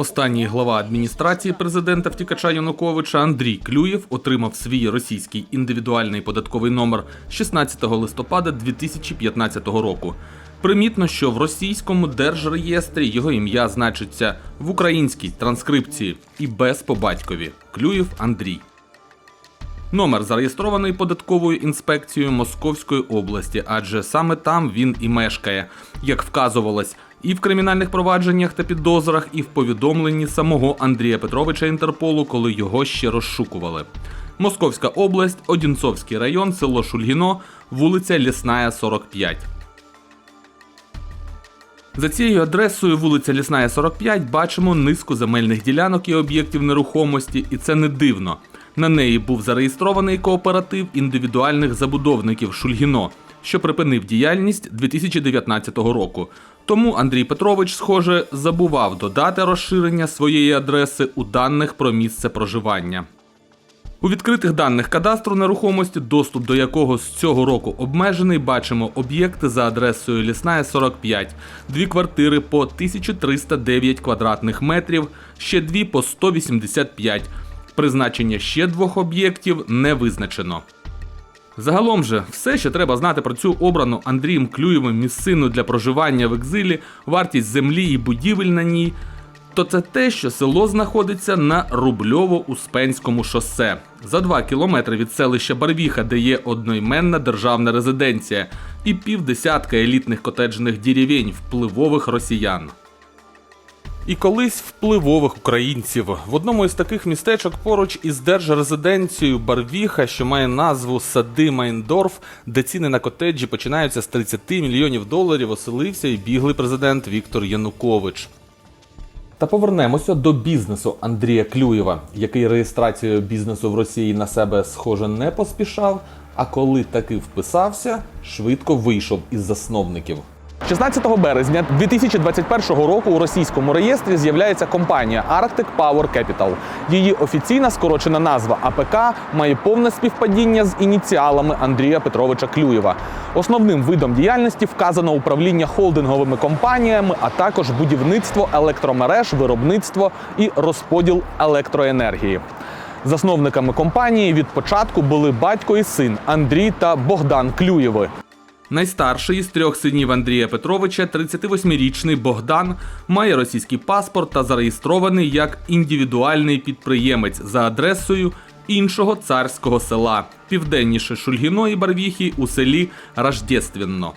Останній глава адміністрації президента втікача Януковича Андрій Клюєв отримав свій російський індивідуальний податковий номер 16 листопада 2015 року. Примітно, що в російському держреєстрі його ім'я значиться в українській транскрипції і без по батькові Клюєв Андрій. Номер зареєстрований податковою інспекцією Московської області, адже саме там він і мешкає, як вказувалось, і в кримінальних провадженнях та підозрах, і в повідомленні самого Андрія Петровича Інтерполу, коли його ще розшукували. Московська область, Одінцовський район, село Шульгіно, вулиця Лісная, 45. За цією адресою вулиця Лісная 45 бачимо низку земельних ділянок і об'єктів нерухомості, і це не дивно. На неї був зареєстрований кооператив індивідуальних забудовників Шульгіно, що припинив діяльність 2019 року. Тому Андрій Петрович, схоже, забував додати розширення своєї адреси у даних про місце проживання. У відкритих даних кадастру нерухомості, доступ до якого з цього року обмежений, бачимо об'єкти за адресою Лісная 45, дві квартири по 1309 квадратних метрів, ще дві по 185. Призначення ще двох об'єктів не визначено. Загалом же, все, що треба знати про цю обрану Андрієм Клюєвим місцину для проживання в екзилі, вартість землі і будівель на ній, то це те, що село знаходиться на Рубльово-Успенському шосе за 2 кілометри від селища Барвіха, де є одноіменна державна резиденція, і півдесятка елітних котеджних деревень впливових росіян. І колись впливових українців в одному із таких містечок поруч із держрезиденцією Барвіха, що має назву Сади Майндорф, де ціни на котеджі починаються з 30 мільйонів доларів, оселився і біглий президент Віктор Янукович. Та повернемося до бізнесу Андрія Клюєва, який реєстрацією бізнесу в Росії на себе схоже не поспішав. А коли таки вписався, швидко вийшов із засновників. 16 березня 2021 року у російському реєстрі з'являється компанія Arctic Power Capital. Її офіційна скорочена назва АПК має повне співпадіння з ініціалами Андрія Петровича Клюєва. Основним видом діяльності вказано управління холдинговими компаніями, а також будівництво електромереж, виробництво і розподіл електроенергії. Засновниками компанії від початку були батько і син Андрій та Богдан Клюєви. Найстарший із трьох синів Андрія Петровича, 38-річний Богдан, має російський паспорт та зареєстрований як індивідуальний підприємець за адресою іншого царського села, південніше Шульгіно і Барвіхі у селі Рождественно.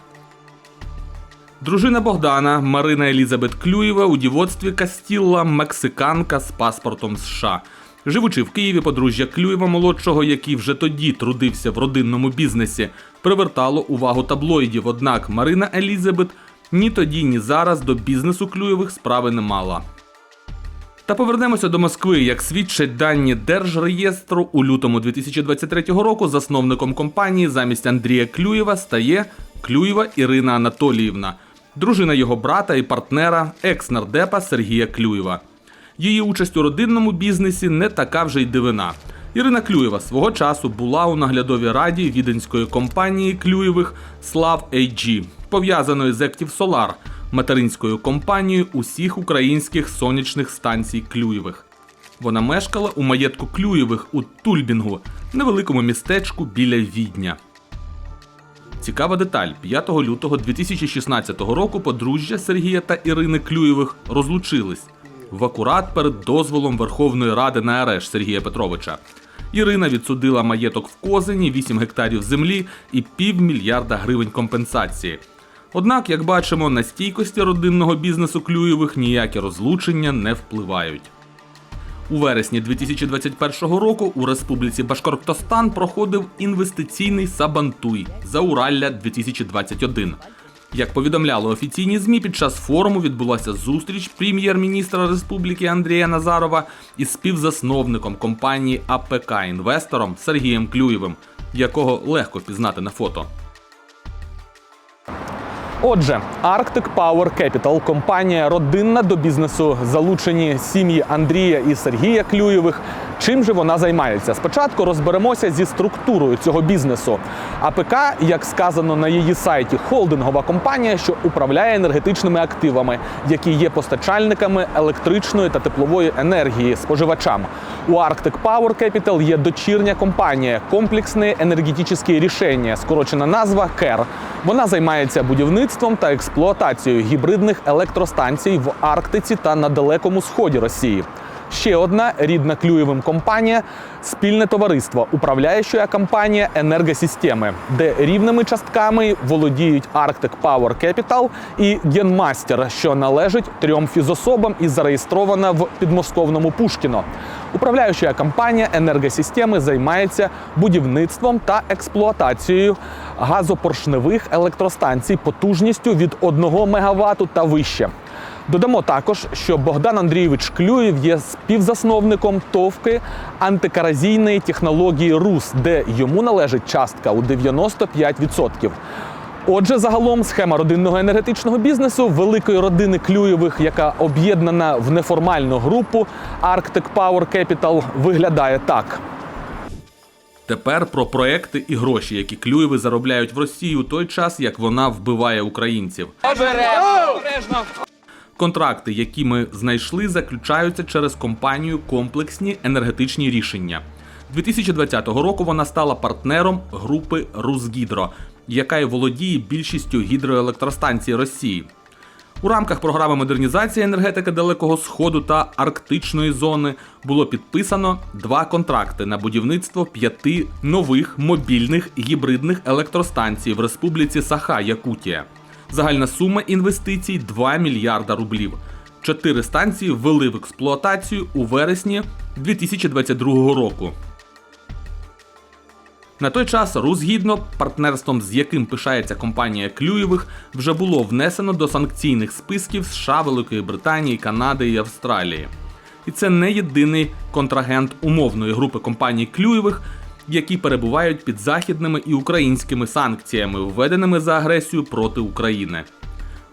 Дружина Богдана Марина Елізабет Клюєва у дівоцтві Кастілла мексиканка з паспортом США. Живучи в Києві, подружжя Клюєва молодшого, який вже тоді трудився в родинному бізнесі, привертало увагу таблоїдів. Однак Марина Елізабет ні тоді, ні зараз до бізнесу Клюєвих справи не мала. Та повернемося до Москви. Як свідчать дані Держреєстру, у лютому 2023 року засновником компанії замість Андрія Клюєва стає Клюєва Ірина Анатоліївна, дружина його брата і партнера, екс-нардепа Сергія Клюєва. Її участь у родинному бізнесі не така вже й дивина. Ірина Клюєва свого часу була у наглядовій раді віденської компанії Клюєвих Слав AG, пов'язаної з Active Solar, материнською компанією усіх українських сонячних станцій Клюєвих. Вона мешкала у маєтку Клюєвих у Тульбінгу, невеликому містечку біля Відня. Цікава деталь: 5 лютого 2016 року подружжя Сергія та Ірини Клюєвих розлучились в акурат перед дозволом Верховної Ради на арешт Сергія Петровича. Ірина відсудила маєток в Козині, 8 гектарів землі і півмільярда гривень компенсації. Однак, як бачимо, на стійкості родинного бізнесу Клюєвих ніякі розлучення не впливають. У вересні 2021 року у Республіці Башкортостан проходив інвестиційний Сабантуй Зауралля 2021. Як повідомляли офіційні ЗМІ, під час форуму відбулася зустріч прем'єр-міністра Республіки Андрія Назарова із співзасновником компанії АПК інвестором Сергієм Клюєвим, якого легко впізнати на фото. Отже, Arctic Power Capital – компанія родинна до бізнесу, залучені сім'ї Андрія і Сергія Клюєвих. Чим же вона займається? Спочатку розберемося зі структурою цього бізнесу. АПК, як сказано на її сайті, холдингова компанія, що управляє енергетичними активами, які є постачальниками електричної та теплової енергії споживачам. У Arctic Power Capital є дочірня компанія комплексні енергетичні рішення, скорочена назва КЕР. Вона займається будівництвом та експлуатацією гібридних електростанцій в Арктиці та на далекому сході Росії. Ще одна рідна Клюєвим компанія спільне товариство, управляюча компанія енергосистеми, де рівними частками володіють Arctic Power Capital і Генмастер, що належить трьом фізособам і зареєстрована в підмосковному Пушкіно. Управляюча компанія енергосистеми займається будівництвом та експлуатацією газопоршневих електростанцій потужністю від 1 МВт та вище. Додамо також, що Богдан Андрійович Клюєв є співзасновником товки антикаразійної технології РУС, де йому належить частка у 95%. Отже, загалом схема родинного енергетичного бізнесу великої родини Клюєвих, яка об'єднана в неформальну групу Arctic Power Capital, виглядає так. Тепер про проекти і гроші, які Клюєви заробляють в Росії у той час, як вона вбиває українців. Контракти, які ми знайшли, заключаються через компанію комплексні енергетичні рішення. 2020 року вона стала партнером групи Русгідро, яка й володіє більшістю гідроелектростанцій Росії. У рамках програми модернізації енергетики Далекого Сходу та Арктичної зони було підписано два контракти на будівництво п'яти нових мобільних гібридних електростанцій в Республіці Саха, Якутія. Загальна сума інвестицій 2 мільярда рублів. Чотири станції ввели в експлуатацію у вересні 2022 року. На той час Русгідно, партнерством з яким пишається компанія Клюєвих, вже було внесено до санкційних списків США, Великої Британії, Канади і Австралії. І це не єдиний контрагент умовної групи компаній Клюєвих, які перебувають під західними і українськими санкціями, введеними за агресію проти України.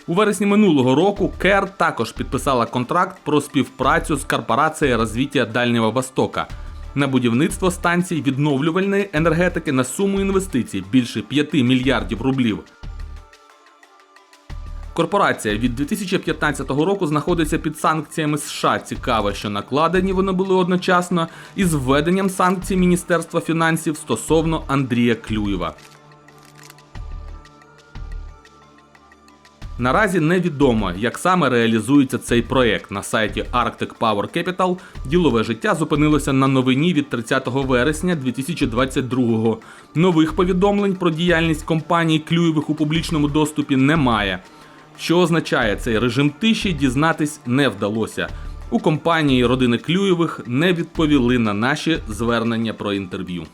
У вересні минулого року КЕР також підписала контракт про співпрацю з корпорацією розвиття Дальнього Востока на будівництво станцій відновлювальної енергетики на суму інвестицій більше 5 мільярдів рублів. Корпорація від 2015 року знаходиться під санкціями США. Цікаво, що накладені вони були одночасно із введенням санкцій Міністерства фінансів стосовно Андрія Клюєва. Наразі невідомо, як саме реалізується цей проект. На сайті Arctic Power Capital ділове життя зупинилося на новині від 30 вересня 2022-го. Нових повідомлень про діяльність компаній Клюєвих у публічному доступі немає. Що означає цей режим тиші, дізнатись не вдалося. У компанії родини Клюєвих не відповіли на наші звернення про інтерв'ю.